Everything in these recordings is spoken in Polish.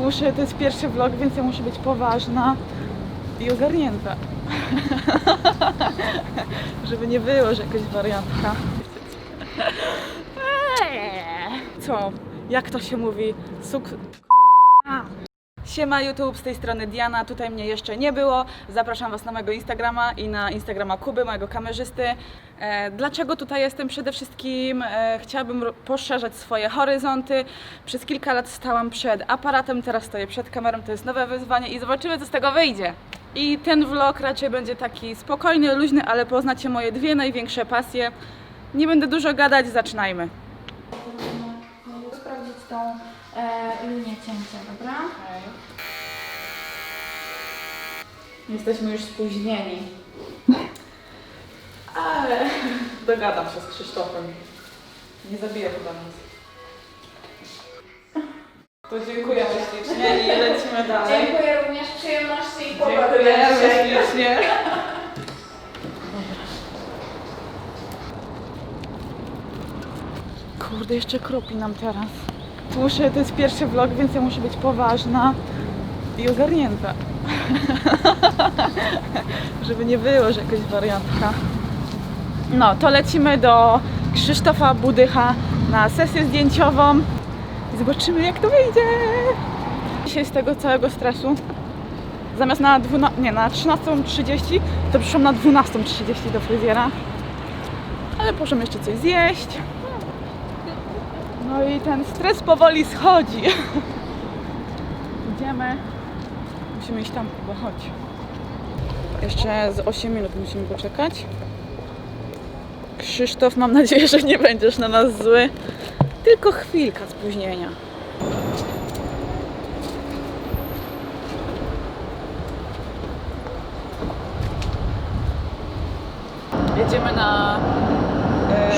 Muszę, to jest pierwszy vlog, więc ja muszę być poważna i ogarnięta. Żeby nie było, że jakaś wariantka. Eee, Co? Jak to się mówi? Suk... Siema YouTube, z tej strony Diana, tutaj mnie jeszcze nie było. Zapraszam Was na mojego Instagrama i na Instagrama Kuby, mojego kamerzysty. E, dlaczego tutaj jestem? Przede wszystkim e, chciałabym poszerzać swoje horyzonty. Przez kilka lat stałam przed aparatem, teraz stoję przed kamerą, to jest nowe wyzwanie i zobaczymy co z tego wyjdzie. I ten vlog raczej będzie taki spokojny, luźny, ale poznacie moje dwie największe pasje. Nie będę dużo gadać, zaczynajmy. sprawdzić tą e, linię cięcia, dobra? Jesteśmy już spóźnieni. Ale dogadam się z Krzysztofem. Nie zabije chyba nas. To dziękujemy ślicznie i lecimy dalej. Dziękuję również przyjemności i Dziękujemy ślicznie. Kurde, jeszcze kropi nam teraz. Muszę, to jest pierwszy vlog, więc ja muszę być poważna i ogarnięta. Żeby nie było, że jakaś wariantka. No, to lecimy do Krzysztofa Budycha na sesję zdjęciową zobaczymy jak to wyjdzie. Dzisiaj z tego całego stresu zamiast na, 12, nie, na 13.30 to przyszłam na 12.30 do fryzjera. Ale możemy jeszcze coś zjeść. No i ten stres powoli schodzi. Idziemy. Musimy iść tam chyba, chodź. Jeszcze z 8 minut musimy poczekać. Krzysztof, mam nadzieję, że nie będziesz na nas zły. Tylko chwilka spóźnienia. Jedziemy na... E,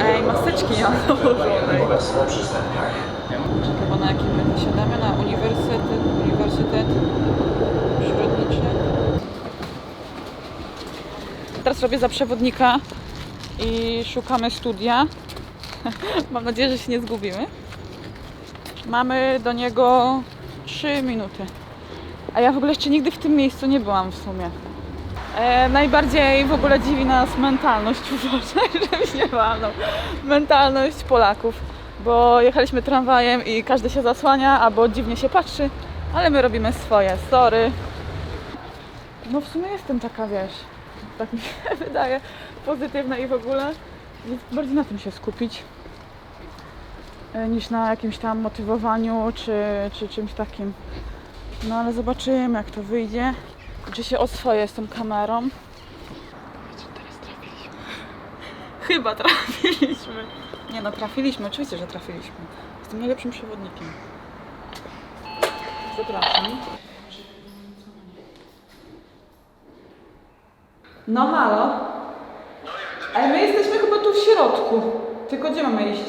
Ej, oraz na przystankach. Chyba na jakim my wysiadamy? Na uniwersytet, uniwersytet przyrodniczy. Teraz robię za przewodnika i szukamy studia. Mam nadzieję, że się nie zgubimy. Mamy do niego 3 minuty. A ja w ogóle jeszcze nigdy w tym miejscu nie byłam w sumie. E, najbardziej w ogóle dziwi nas mentalność, uważaj, żebyś nie walnął. Mentalność Polaków, bo jechaliśmy tramwajem i każdy się zasłania albo dziwnie się patrzy, ale my robimy swoje, sorry. No w sumie jestem taka, wiesz, tak mi się wydaje, pozytywna i w ogóle, więc bardziej na tym się skupić e, niż na jakimś tam motywowaniu czy, czy czymś takim. No ale zobaczymy jak to wyjdzie. Czy się oswoję z tą kamerą. Teraz trafiliśmy. Chyba trafiliśmy. Nie no, trafiliśmy, oczywiście, że trafiliśmy. Jestem najlepszym przewodnikiem. Zapraszam. No halo? Ale my jesteśmy chyba tu w środku. Tylko gdzie mamy iść?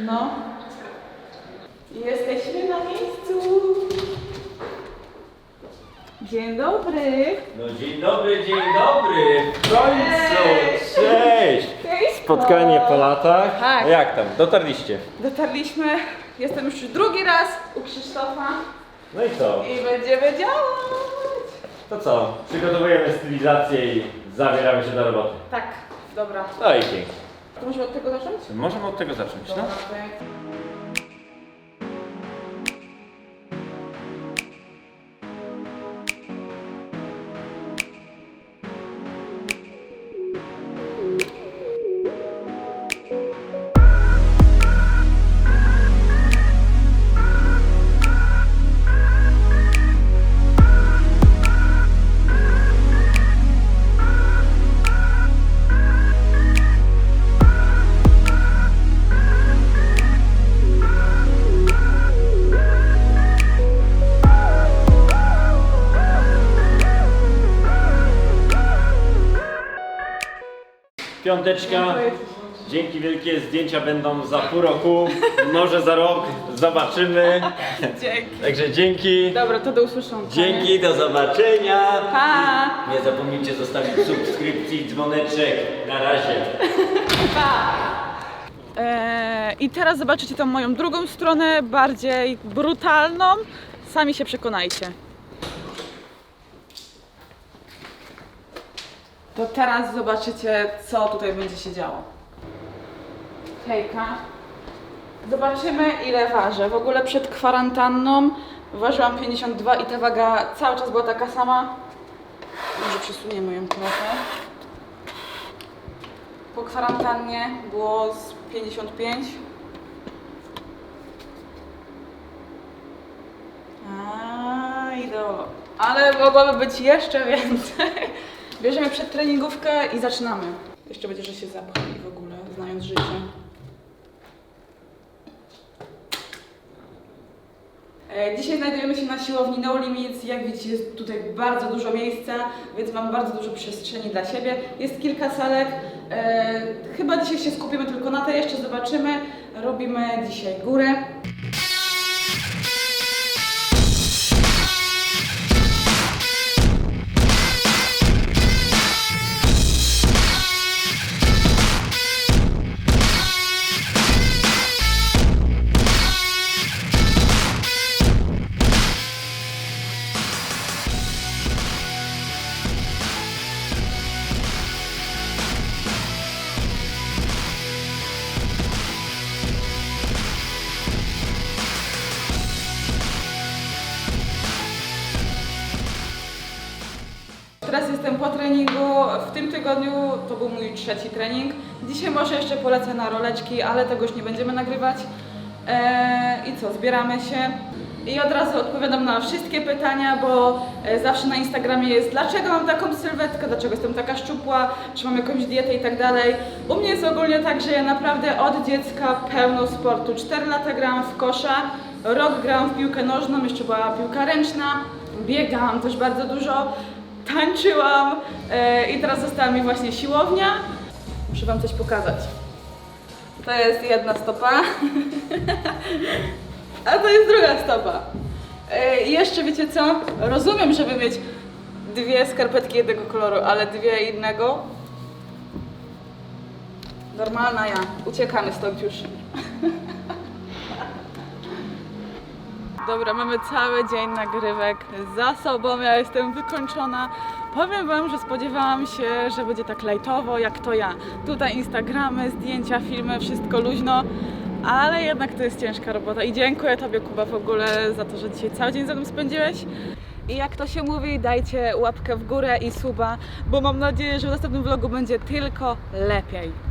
No. Jesteśmy na miejscu. Dzień dobry. No dzień dobry, dzień dobry! W końcu! Cześć! Cześć! Spotkanie po latach. Tak. A jak tam? Dotarliście? Dotarliśmy. Jestem już drugi raz u Krzysztofa No i co? i będziemy działać. To co? Przygotowujemy stylizację i zabieramy się do roboty. Tak, dobra. No i pięknie. To może od tego zacząć? Możemy od tego zacząć, no? Dobra, to. Piąteczka. Dzięki wielkie, zdjęcia będą za pół roku, może za rok, zobaczymy. Dzięki. Także dzięki. Dobra, to do usłyszenia. Dzięki, do zobaczenia. Pa! Nie zapomnijcie zostawić subskrypcji, dzwoneczek. Na razie. Eee, I teraz zobaczycie tą moją drugą stronę, bardziej brutalną. Sami się przekonajcie. To teraz zobaczycie, co tutaj będzie się działo. Hejka. Zobaczymy, ile ważę. W ogóle przed kwarantanną ważyłam 52 i ta waga cały czas była taka sama. Może przesuniemy ją trochę. Po kwarantannie było z 55. A, ideo. Ale mogłoby być jeszcze więcej. Bierzemy przedtreningówkę i zaczynamy. Jeszcze będzie, że się zapcham i w ogóle, znając życie. E, Dzisiaj znajdujemy się na siłowni No Limits. Jak widzicie, jest tutaj bardzo dużo miejsca, więc mam bardzo dużo przestrzeni dla siebie. Jest kilka salek. E, chyba dzisiaj się skupimy tylko na tej, jeszcze zobaczymy. Robimy dzisiaj górę. Teraz jestem po treningu. W tym tygodniu to był mój trzeci trening. Dzisiaj może jeszcze polecę na roleczki, ale tego już nie będziemy nagrywać. Eee, I co, zbieramy się. I od razu odpowiadam na wszystkie pytania, bo e, zawsze na Instagramie jest dlaczego mam taką sylwetkę, dlaczego jestem taka szczupła, czy mam jakąś dietę i tak dalej. U mnie jest ogólnie tak, że ja naprawdę od dziecka pełno sportu. 4 lata grałam w kosza, rok grałam w piłkę nożną, jeszcze była piłka ręczna, biegałam też bardzo dużo, tańczyłam e, i teraz została mi właśnie siłownia. Muszę Wam coś pokazać. To jest jedna stopa, a to jest druga stopa. E, I jeszcze wiecie co? Rozumiem, żeby mieć dwie skarpetki jednego koloru, ale dwie innego. Normalna ja. Uciekamy stąd już. Dobra, mamy cały dzień nagrywek za sobą. Ja jestem wykończona. Powiem Wam, że spodziewałam się, że będzie tak lajtowo jak to ja. Tutaj Instagramy, zdjęcia, filmy, wszystko luźno. Ale jednak to jest ciężka robota i dziękuję Tobie Kuba w ogóle za to, że dzisiaj cały dzień ze mną spędziłeś. I jak to się mówi, dajcie łapkę w górę i suba, bo mam nadzieję, że w następnym vlogu będzie tylko lepiej.